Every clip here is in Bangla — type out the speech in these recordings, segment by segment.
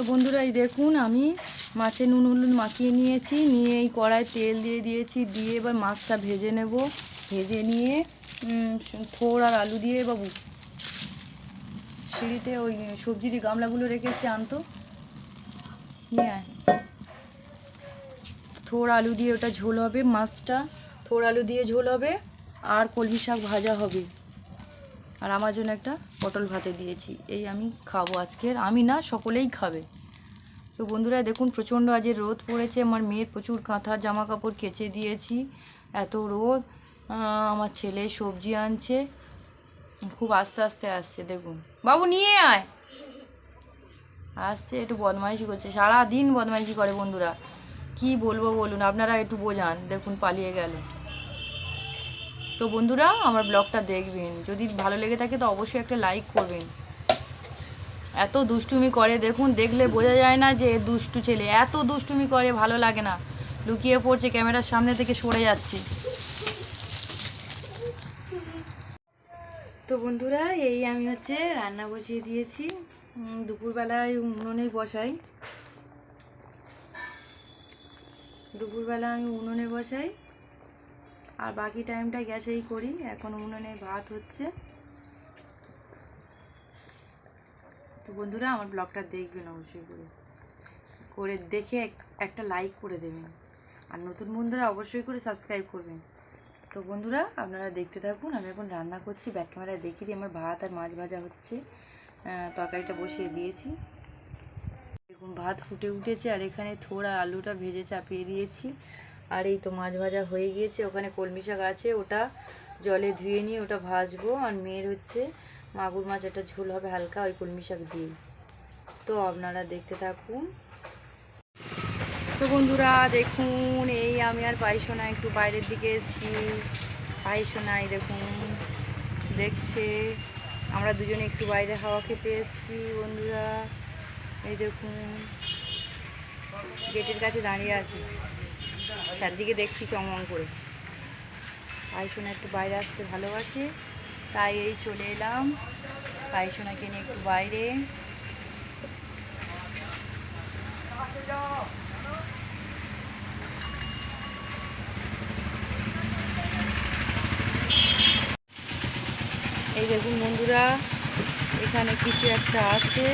তো বন্ধুরা, এই দেখুন, আমি মাছে নুন হলুদ মাখিয়ে নিয়েছি। নিয়ে এই কড়ায় তেল দিয়ে দিয়েছি, দিয়ে এবার মাছটা ভেজে নেব। ভেজে নিয়ে থোড় আর আলু দিয়ে বাবু, সিঁড়িতে ওই সবজির গামলাগুলো রেখে এসে আনতো। নিয়ে থোড় আলু দিয়ে ওটা ঝোল হবে মাছটা। থোড় আলু দিয়ে ঝোল হবে, আর কলমি শাক ভাজা হবে। আর আমার জন্য একটা পটল ভাতে দিয়েছি। এই আমি খাব আজকের আমি না, সকলেই খাবে। তো বন্ধুরা, দেখুন, প্রচণ্ড আজের রোদ পড়েছে। আমার মেয়ের প্রচুর কাঁথা জামা কাপড় কেচে দিয়েছি। এত রোদ। আমার ছেলে সবজি আনছে। খুব আস্তে আস্তে আসছে, দেখুন। বাবু, নিয়ে আয়। আসছে, একটু বদমাইশি করছে। সারাদিন বদমাইশি করে বন্ধুরা। কি বলব বলুন, আপনারা একটু বোঝান। দেখুন, পালিয়ে গেল। তো বন্ধুরা, আমার ব্লগটা দেখবেন। যদি ভালো লেগে থাকে, তো অবশ্যই একটা লাইক করবেন। এত দুষ্টুমি করে, দেখুন, দেখলে বোঝা যায় না যে দুষ্টু ছেলে। এত দুষ্টুমি করে, ভালো লাগে না। লুকিয়ে পড়ছে, ক্যামেরার সামনে থেকে সরে যাচ্ছে। তো বন্ধুরা, এই আমি হচ্ছে রান্না বসিয়ে দিয়েছি। দুপুরবেলায় উনুনে বসাই। দুপুরবেলা আমি উনুনে বসাই। আর বাকি টাইমটা গ্যাসেই করি। এখন উনুনে ভাত হচ্ছে। তো বন্ধুরা, আমার ব্লগটা দেখবেন অবশ্যই করে। করে দেখে একটা লাইক করে দেবেন। আর নতুন বন্ধুরা অবশ্যই করে সাবস্ক্রাইব করবেন। তো বন্ধুরা, আপনারা দেখতে থাকুন, আমি এখন রান্না করছি। ব্যাক ক্যামেরায় দেখিয়ে দিই, আমার ভাত আর মাছ ভাজা হচ্ছে। তরকারিটা বসিয়ে দিয়েছি। দেখুন ভাত ফুটে উঠেছে, আর এখানে থোড়া আলুটা ভেজে চাপিয়ে দিয়েছি। আর এই তো মাছ ভাজা হয়ে গিয়েছে, ওখানে কলমি শাক আছে, ওটা জলে ধুয়ে নিয়ে ওটা ভাজবো। আর মেয়ের হচ্ছে মাগুর মাছ, একটা ঝোল হবে হালকা, ওই কলমি শাক দিয়ে। তো আপনারা দেখতে থাকুন। তো বন্ধুরা, দেখুন, এই আমি আর পাইসোনা একটু বাইরের দিকে এসেছি। পাইসোনাই দেখুন, দেখছে, আমরা দুজনে একটু বাইরে হাওয়া খেতে এসেছি, বন্ধুরা। এই দেখুন, গেটের কাছে দাঁড়িয়ে আছি। চারদিকে দেখছি চমন করে। পাইসোনা একটু বাইরে আসতে ভালোবাসে, তাই এই চলে এলাম পাইসোনাকে নিয়ে একটু বাইরে। এই দেখুন বন্ধুরা, এখানে কিছু একটা আছে।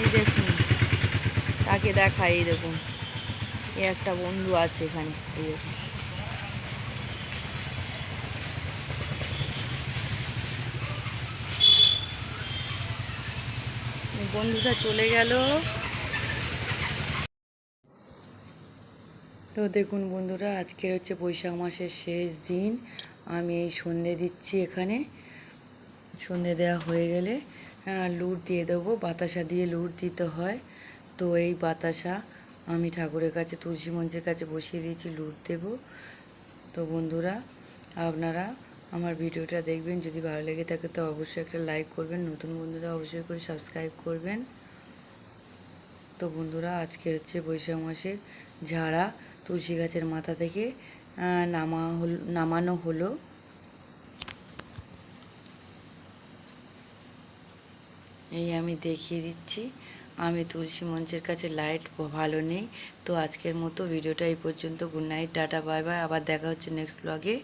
এই দেখুন, তাকে দেখাই এই দেখুন। এই একটা বন্ধু আছে এখানে। বন্ধুটা চলে গেল। তো দেখুন বন্ধুরা আজকে হচ্ছে বৈশাখ মাসের শেষ দিন। আমি এই সন্ধে দিচ্ছি এখানে। সন্ধে দেওয়া হয়ে গেলে লুট দিয়ে দেবো। বাতাসা দিয়ে লুট দিতে হয়। তো এই বাতাসা আমি ঠাকুরের কাছে তুলসী মঞ্চের কাছে বসিয়ে দিয়েছি, লুট দেব। তো বন্ধুরা, আপনারা আমার ভিডিওটা দেখবেন, যদি ভালো লেগে থাকে তো অবশ্যই একটা লাইক করবেন, নতুন বন্ধুরা অবশ্যই করে সাবস্ক্রাইব করবেন। তো বন্ধুরা, আজকে হচ্ছে বৈশাখ মাসের ঝাড়া তুলসী গাছের মাথা থেকে নামা হল, নামানো হলো। এই আমি দেখিয়ে দিচ্ছি। আমি তুলসী মঞ্চের কাছে লাইট ভালো নেই। তো আজকের মতো ভিডিওটা এই পর্যন্ত। গুড নাইট, টাটা, বাই বাই। আবার দেখা হচ্ছে নেক্সট ব্লগে